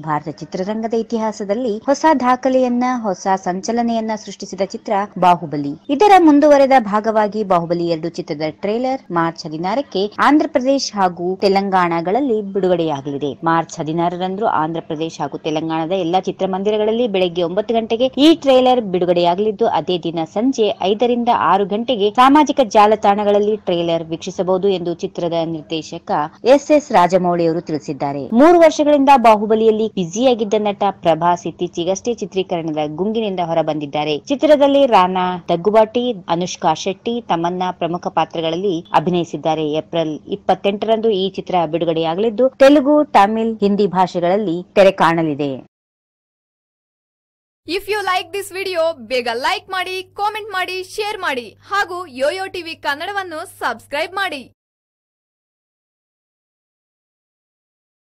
ಭಾರತ ಚಿತ್ರರಂಗದ ಇತಿಹಾಸದಲ್ಲಿ ಹೊಸ ದಾಖಲೆಯನ್ನ, ಹೊಸ ಸಂಚಲನೆಯನ್ನ ಸೃಷ್ಟಿಸಿದ ಚಿತ್ರ ಬಾಹುಬಲಿ. ಇದರ ಮುಂದುವರೆದ ಭಾಗವಾಗಿ ಬಾಹುಬಲಿ ಎರಡು ಚಿತ್ರದ ಟ್ರೇಲರ್ ಮಾರ್ಚ್ ಹದಿನಾರಕ್ಕೆ ಆಂಧ್ರಪ್ರದೇಶ ಹಾಗೂ ತೆಲಂಗಾಣಗಳಲ್ಲಿ ಬಿಡುಗಡೆಯಾಗಲಿದೆ. ಮಾರ್ಚ್ ಹದಿನಾರರಂದು ಆಂಧ್ರಪ್ರದೇಶ ಹಾಗೂ ತೆಲಂಗಾಣದ ಎಲ್ಲಾ ಚಿತ್ರಮಂದಿರಗಳಲ್ಲಿ ಬೆಳಗ್ಗೆ ಒಂಬತ್ತು ಗಂಟೆಗೆ ಈ ಟ್ರೇಲರ್ ಬಿಡುಗಡೆಯಾಗಲಿದ್ದು, ಅದೇ ದಿನ ಸಂಜೆ ಐದರಿಂದ ಆರು ಗಂಟೆಗೆ ಸಾಮಾಜಿಕ ಜಾಲತಾಣಗಳಲ್ಲಿ ಟ್ರೇಲರ್ ವೀಕ್ಷಿಸಬಹುದು ಎಂದು ಚಿತ್ರದ ನಿರ್ದೇಶಕ ಎಸ್ ಎಸ್ ರಾಜಮೌಳಿಯವರು ತಿಳಿಸಿದ್ದಾರೆ. ಮೂರು ವರ್ಷಗಳಿಂದ ಬಾಹುಬಲಿಯಲ್ಲಿ ಬ್ಯುಸಿಯಾಗಿದ್ದ ನಟ ಪ್ರಭಾಸ್ ಇತ್ತೀಚೆಗಷ್ಟೇ ಚಿತ್ರೀಕರಣದ ಗುಂಗಿನಿಂದ ಹೊರಬಂದಿದ್ದಾರೆ. ಚಿತ್ರದಲ್ಲಿ ರಾನಾ ದಗ್ಗುಬಾಟಿ ಅನುಷ್ಕಾ ಶೆಟ್ಟಿ ತಮ್ಮನ್ನ ಪ್ರಮುಖ ಪಾತ್ರಗಳಲ್ಲಿ ಅಭಿನಯಿಸಿದ್ದಾರೆ. ಏಪ್ರಿಲ್ ಇಪ್ಪತ್ತೆಂಟರಂದು ಈ ಚಿತ್ರ ಬಿಡುಗಡೆಯಾಗಲಿದ್ದು, ತೆಲುಗು, ತಮಿಳ್, ಹಿಂದಿ ಭಾಷೆಗಳಲ್ಲಿ ತೆರೆ ಕಾಣಲಿದೆ. If you like this video ಬೇಗ ಲೈಕ್ ಮಾಡಿ ಕಾಮೆಂಟ್ ಮಾಡಿ ಶೇರ್ ಮಾಡಿ ಹಾಗೂ ಯೋಯೋ ಟಿವಿ ಕನ್ನಡವನ್ನು ಸಬ್ಸ್ಕ್ರೈಬ್ ಮಾಡಿ.